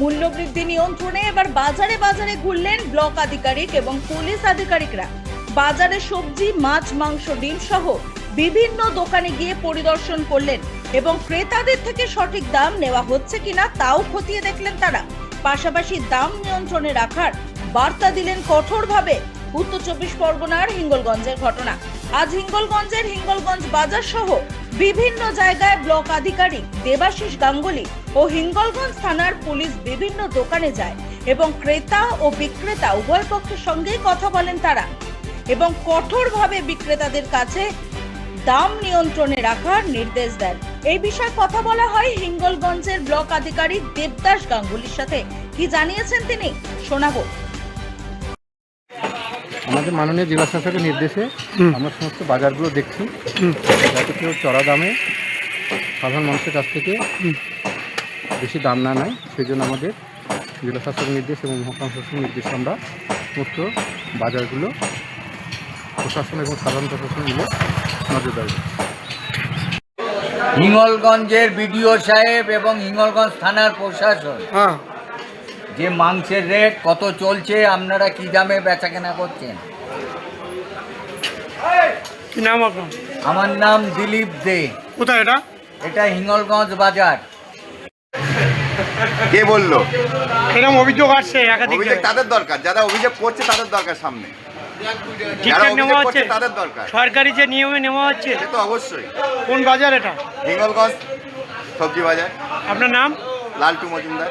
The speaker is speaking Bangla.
মূল্যবৃদ্ধি নিয়ন্ত্রণে এবার বাজারে বাজারে ঘুরলেন ব্লক আধিকারিক এবং পুলিশ আধিকারিকরা। বাজারে সবজি, মাছ, মাংস, ডিম সহ বিভিন্ন দোকানে গিয়ে পরিদর্শন করলেন এবং ক্রেতাদের থেকে সঠিক দাম নেওয়া হচ্ছে কিনা তাও খতিয়ে দেখলেন তারা। পাশাপাশি দাম নিয়ন্ত্রণে রাখার বার্তা দিলেন কঠোরভাবে উত্তর চব্বিশ পরগনার হিঙ্গলগঞ্জের ঘটনা। আজ হিঙ্গলগঞ্জের হিঙ্গলগঞ্জ বাজার সহ বিভিন্ন জায়গায় ব্লক আধিকারিক দেবাশিস গাঙ্গুলি ও হিঙ্গলগঞ্জ থানার পুলিশ বিভিন্ন দোকানে যায় এবং ক্রেতা ও বিক্রেতা উভয় পক্ষের সঙ্গেই কথা বলেন তারা এবং কঠোরভাবে বিক্রেতাদের কাছে দাম নিয়ন্ত্রণে রাখার নির্দেশ দেন। এই বিষয়ে কথা বলা হয় হিঙ্গলগঞ্জের ব্লক আধিকারিক দেবদাস গাঙ্গুলির সাথে। কি জানিয়েছেন তিনি? শোনাবো। আমাদের মাননীয় জেলা শাসকের নির্দেশে আমরা সমস্ত বাজারগুলো দেখছি। যাতে কেউ চড়া দামে সাধারণ মানুষের কাছ থেকে বেশি দাম না নেয় সেই জন্য আমাদের জেলা শাসকের নির্দেশ এবং মহকুমা শাসকের নির্দেশে আমরা সমস্ত বাজারগুলো প্রশাসন এবং সাধারণ প্রশাসন মিলে নজরদারি। হিঙ্গলগঞ্জের বিডিও সাহেব এবং হিঙ্গলগঞ্জ থানার প্রশাসন। হ্যাঁ। যে মাংসের রেট কত চলছে আপনারা কি দামে বেচাকেনা করছেন? কি নাম আপনার? আমার নাম দিলীপ দে। কোথায় এটা? এটা হিঙ্গলগঞ্জ বাজার। কে বলল? এরকম অভিযোগ আসছে একাধিক অভিযোগ জায়গায়। তাদের দরকার যারা অভিযোগ করছে তাদের দরকার সামনে। যারা ঠিকঠাক অভিযোগ নেওয়া করছে হচ্ছে। তাদের দরকার। সরকারি যে নিয়মে নেওয়া হচ্ছে। সে তো অবশ্যই। কোন বাজার এটা? হিঙ্গলগঞ্জ সবজি বাজার। আপনার নাম? লালটু মজুমদার।